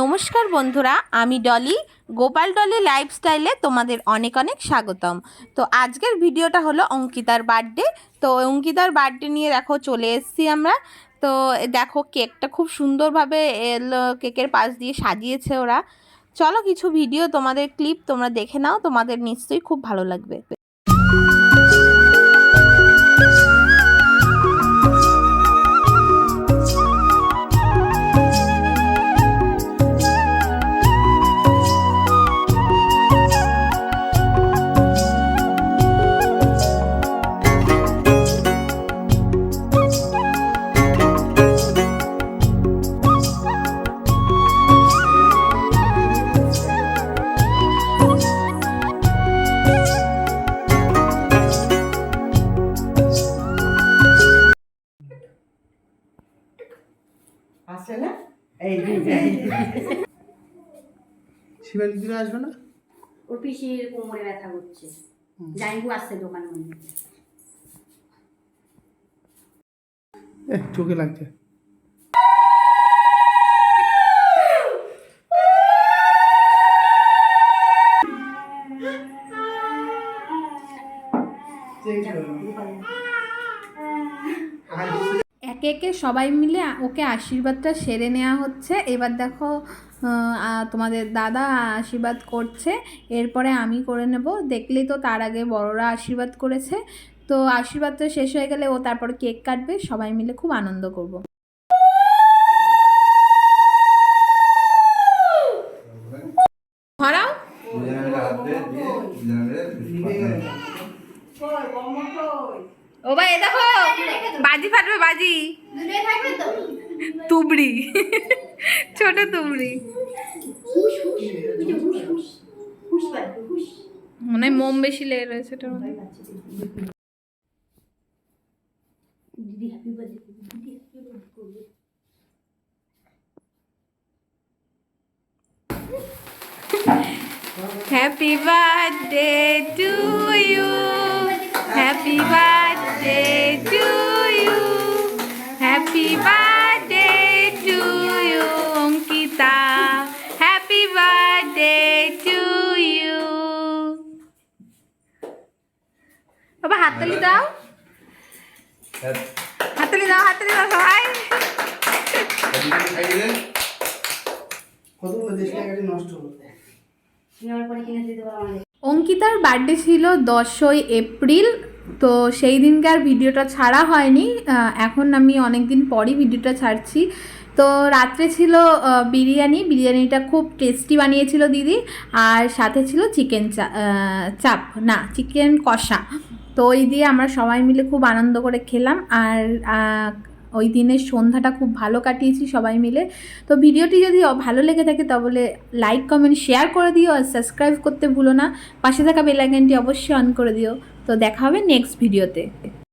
নমস্কার বন্ধুরা, আমি ডলি। গোপাল ডলি লাইফস্টাইলে তোমাদের অনেক অনেক স্বাগতম। তো আজকের ভিডিওটা হলো অঙ্কিতার বার্থডে। তো অঙ্কিতার বার্থডে নিয়ে দেখো চলে এসেছি আমরা। তো দেখো কেকটা খুব সুন্দরভাবে কেকের পাশ দিয়ে সাজিয়েছে ওরা। চলো কিছু ভিডিও, তোমাদের ক্লিপ তোমরা দেখে নাও, তোমাদের নিশ্চয়ই খুব ভালো লাগবে। আসছে না এই আসবে না? ওর পিসির কোমরে ব্যথা করছে। জাইবু আসছে দোকানের মধ্যে এ চোখে লাগছে। একে সবাই মিলে ওকে আশীর্বাদটা সেরে নেওয়া হচ্ছে। এবার দেখো তোমাদের দাদা আশীর্বাদ করছে। এরপরে আমি করে নেব। দেখলেই তো তার আগে বড়রা আশীর্বাদ করেছে। তো আশীর্বাদটা শেষ হয়ে গেলে ও তারপর কেক কাটবে। সবাই মিলে খুব আনন্দ করব। ধরাও। ও ভাই দেখো। তুবড়ি। ছোট তুবড়ি। মনে মোম বেশি লেগে রয়েছে করবে happy birthday to you happy birthday to you happy birthday দাও। দাও দাও সবাই। অঙ্কিতার বার্থডে ছিল দশই এপ্রিল, তো সেই দিনকে আর ভিডিওটা ছাড়া হয়নি। এখন আমি অনেক দিন পরই ভিডিওটা ছাড়ছি। তো রাত্রে ছিল বিরিয়ানি। বিরিয়ানিটা খুব টেস্টি বানিয়েছিল দিদি। আর সাথে ছিল চিকেন চাপ। না চিকেন কষা। তো ওই দিয়ে আমরা সবাই মিলে খুব আনন্দ করে খেলাম আর ওই দিনের সন্ধ্যাটা খুব ভালো কাটিয়েছি সবাই মিলে। তো ভিডিওটি যদি ভালো লেগে থাকে তাহলে লাইক, কমেন্ট, শেয়ার করে দিও আর সাবস্ক্রাইব করতে ভুলো না। পাশে থাকা বেল আইকনটি অবশ্যই অন করে দিও। তো দেখা হবে নেক্সট ভিডিওতে।